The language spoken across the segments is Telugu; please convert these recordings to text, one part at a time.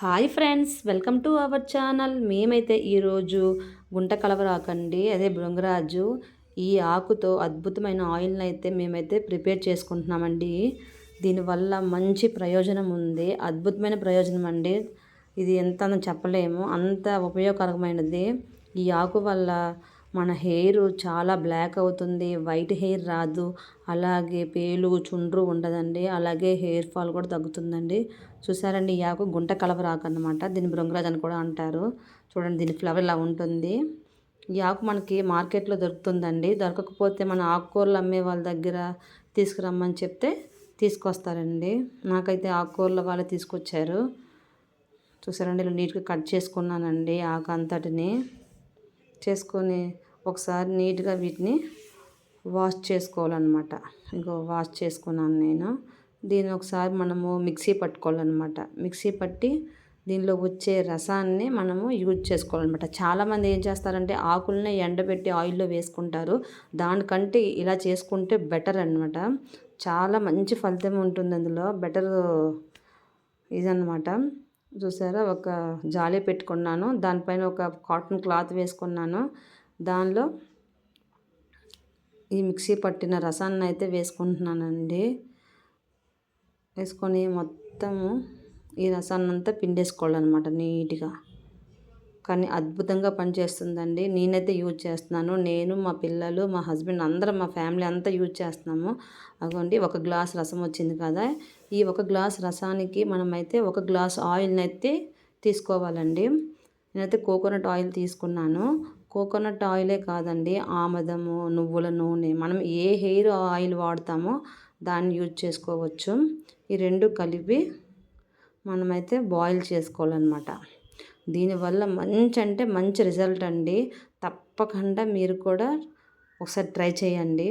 Hi friends welcome to our channel. మేమైతే ఈరోజు గుంట కలవరాకండి అదే బృంగరాజు. ఈ ఆకుతో అద్భుతమైన ఆయిల్ని అయితే మేమైతే ప్రిపేర్ చేసుకుంటున్నామండి. దీనివల్ల మంచి ప్రయోజనం ఉంది అద్భుతమైన ప్రయోజనం అండి. ఇది ఎంత చెప్పలేము అంత ఉపయోగకరమైనది. ఈ ఆకు వల్ల మన హెయిర్ చాలా బ్లాక్ అవుతుంది వైట్ హెయిర్ రాదు. అలాగే పేలు చుండ్రు ఉండదండి. అలాగే హెయిర్ ఫాల్ కూడా తగ్గుతుందండి. చూసారండి ఈ ఆకు గుంట కలవరాకు అనమాట దీన్ని బృంగరాజ్ అని కూడా అంటారు. చూడండి దీని ఫ్లవర్ ఇలా ఉంటుంది. ఈ ఆకు మనకి మార్కెట్లో దొరుకుతుందండి. దొరకకపోతే మన ఆకుకూరలు అమ్మే వాళ్ళ దగ్గర తీసుకురమ్మని చెప్తే తీసుకొస్తారండి. నాకైతే ఆకుకూరల వాళ్ళు తీసుకొచ్చారు. చూసారండి ఇలా నీట్గా కట్ చేసుకున్నానండి ఆకు అంతటిని. చేసుకొని ఒకసారి నీట్గా వీటిని వాష్ చేసుకోవాలన్నమాట. ఇంకో వాష్ చేసుకున్నాను నేను. దీన్ని ఒకసారి మనము మిక్సీ పట్టుకోవాలన్నమాట. మిక్సీ పట్టి దీనిలో వచ్చే రసాన్ని మనము యూజ్ చేసుకోవాలన్నమాట. చాలామంది ఏం చేస్తారంటే ఆకుల్ని ఎండబెట్టి ఆయిల్లో వేసుకుంటారు. దానికంటే ఇలా చేసుకుంటే బెటర్ అనమాట చాలా మంచి ఫలితం ఉంటుంది అందులో. బెటర్ ఇదన్నమాట. చూసారా? ఒక జాలి పెట్టుకున్నాను. దానిపైన ఒక కాటన్ క్లాత్ వేసుకున్నాను. దానిలో ఈ మిక్సీ పట్టిన రసాన్ని అయితే వేసుకుంటున్నానండి. వేసుకొని మొత్తము ఈ రసాన్ని అంతా పిండేసుకోవాలన్నమాట నీట్గా. కానీ అద్భుతంగా పనిచేస్తుందండి. నేనైతే యూజ్ చేస్తున్నాను. నేను మా పిల్లలు మా హస్బెండ్ అందరం మా ఫ్యామిలీ అంతా యూజ్ చేస్తున్నాము. అగోండి ఒక గ్లాస్ రసం వచ్చింది కదా. ఈ ఒక గ్లాస్ రసానికి మనమైతే ఒక గ్లాస్ ఆయిల్ని అయితే తీసుకోవాలండి. నేనైతే కోకోనట్ ఆయిల్ తీసుకున్నాను. కోకోనట్ ఆయిలే కాదండి. ఆమదము నువ్వుల నూనె మనం ఏ హెయిర్ ఆయిల్ వాడతామో దాన్ని యూజ్ చేసుకోవచ్చు. ఈ రెండు కలిపి మనమైతే బాయిల్ చేసుకోవాలన్నమాట. దీనివల్ల మంచి అంటే మంచి రిజల్ట్ అండి. తప్పకుండా మీరు కూడా ఒకసారి ట్రై చేయండి.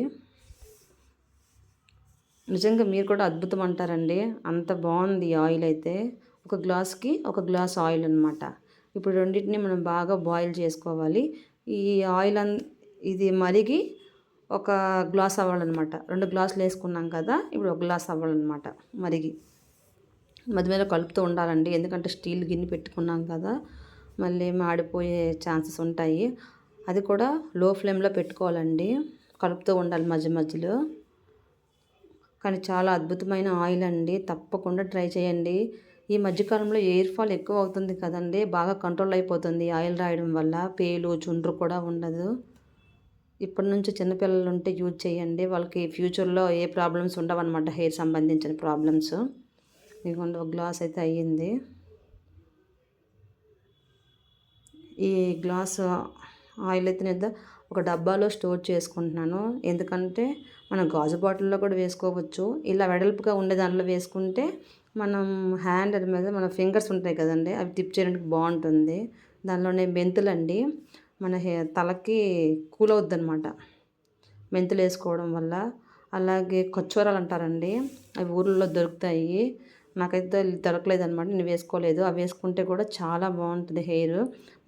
నిజంగా మీరు కూడా అద్భుతం అంటారండి. అంత బాగుంది ఆయిల్ అయితే. ఒక గ్లాస్కి ఒక గ్లాస్ ఆయిల్ అనమాట ఇప్పుడు రెండింటిని మనం బాగా బాయిల్ చేసుకోవాలి. ఈ ఆయిల్ అన్ ఇది మరిగి ఒక గ్లాస్ అవ్వాలన్నమాట. రెండు గ్లాసులు వేసుకున్నాం కదా ఇప్పుడు ఒక గ్లాస్ అవ్వాలన్నమాట మరిగి. మధ్య మీద కలుపుతూ ఉండాలండి ఎందుకంటే స్టీల్ గిన్నె పెట్టుకున్నాం కదా మళ్ళీ మాడిపోయే ఛాన్సెస్ ఉంటాయి. అది కూడా లో ఫ్లేమ్లో పెట్టుకోవాలండి కలుపుతూ ఉండాలి మధ్య మధ్యలో. కానీ చాలా అద్భుతమైన ఆయిల్ అండి తప్పకుండా ట్రై చేయండి. ఈ మధ్యకాలంలో ఎయిర్ ఫాల్ ఎక్కువ అవుతుంది కదండి బాగా కంట్రోల్ అయిపోతుంది ఆయిల్ రాయడం వల్ల పేలు చుండ్రు కూడా ఉండదు. ఇప్పటి నుంచి చిన్నపిల్లలు ఉంటే యూజ్ చేయండి. వాళ్ళకి ఫ్యూచర్లో ఏ ప్రాబ్లమ్స్ ఉండవన్నమాట హెయిర్ సంబంధించిన ప్రాబ్లమ్స్. మీకు ఒక గ్లాస్ అయితే అయ్యింది. ఈ గ్లాస్ ఆయిల్ అయితే ఒక డబ్బాలో స్టోర్ చేసుకుంటున్నాను. ఎందుకంటే మనం గాజు బాటిల్లో కూడా వేసుకోవచ్చు. ఇలా వెడల్పుగా ఉండే దాంట్లో వేసుకుంటే మనం హ్యాండ్ మీద మన ఫింగర్స్ ఉంటాయి కదండి అవి టిప్ చేయడానికి బాగుంటుంది. దానిలోనే మెంతులండి మన హే తలకి కూల్ అవుద్ది అనమాట మెంతులు వేసుకోవడం వల్ల. అలాగే కొచ్చోరాలు అంటారండి అవి ఊర్లలో దొరుకుతాయి. నాకైతే దొరకలేదు అనమాట నేను వేసుకోలేదు. అవి వేసుకుంటే కూడా చాలా బాగుంటుంది హెయిర్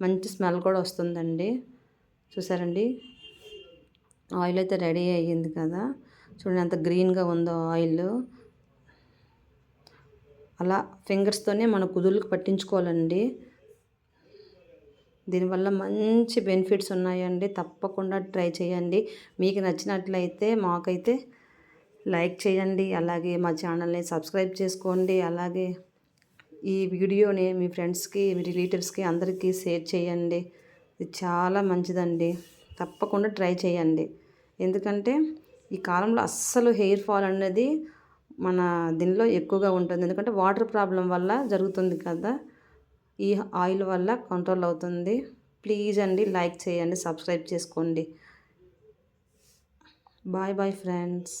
మంచి స్మెల్ కూడా వస్తుందండి. చూసారండి? ఆయిల్ అయితే రెడీ అయ్యింది కదా. చూడండి ఎంత గ్రీన్గా ఉందో ఆయిల్ అలా ఫింగర్స్తోనే మన కుదుళ్ళకి పట్టించుకోవాలండి. దీనివల్ల మంచి బెనిఫిట్స్ ఉన్నాయండి. తప్పకుండా ట్రై చేయండి. మీకు నచ్చినట్లయితే మాకైతే లైక్ చేయండి. అలాగే మా ఛానల్ని సబ్స్క్రైబ్ చేసుకోండి. అలాగే ఈ వీడియోని మీ ఫ్రెండ్స్కి మీ రిలేటివ్స్కి అందరికీ షేర్ చేయండి. ఇది చాలా మంచిదండి. తప్పకుండా ట్రై చేయండి. ఎందుకంటే ఈ కాలంలో అస్సలు హెయిర్ ఫాల్ అనేది మన దీనిలో ఎక్కువగా ఉంటుంది. ఎందుకంటే వాటర్ ప్రాబ్లం వల్ల జరుగుతుంది కదా. ఈ ఆయిల్ వల్ల కంట్రోల్ అవుతుంది. ప్లీజ్ అండి లైక్ చేయండి సబ్స్క్రైబ్ చేసుకోండి. Bye bye friends.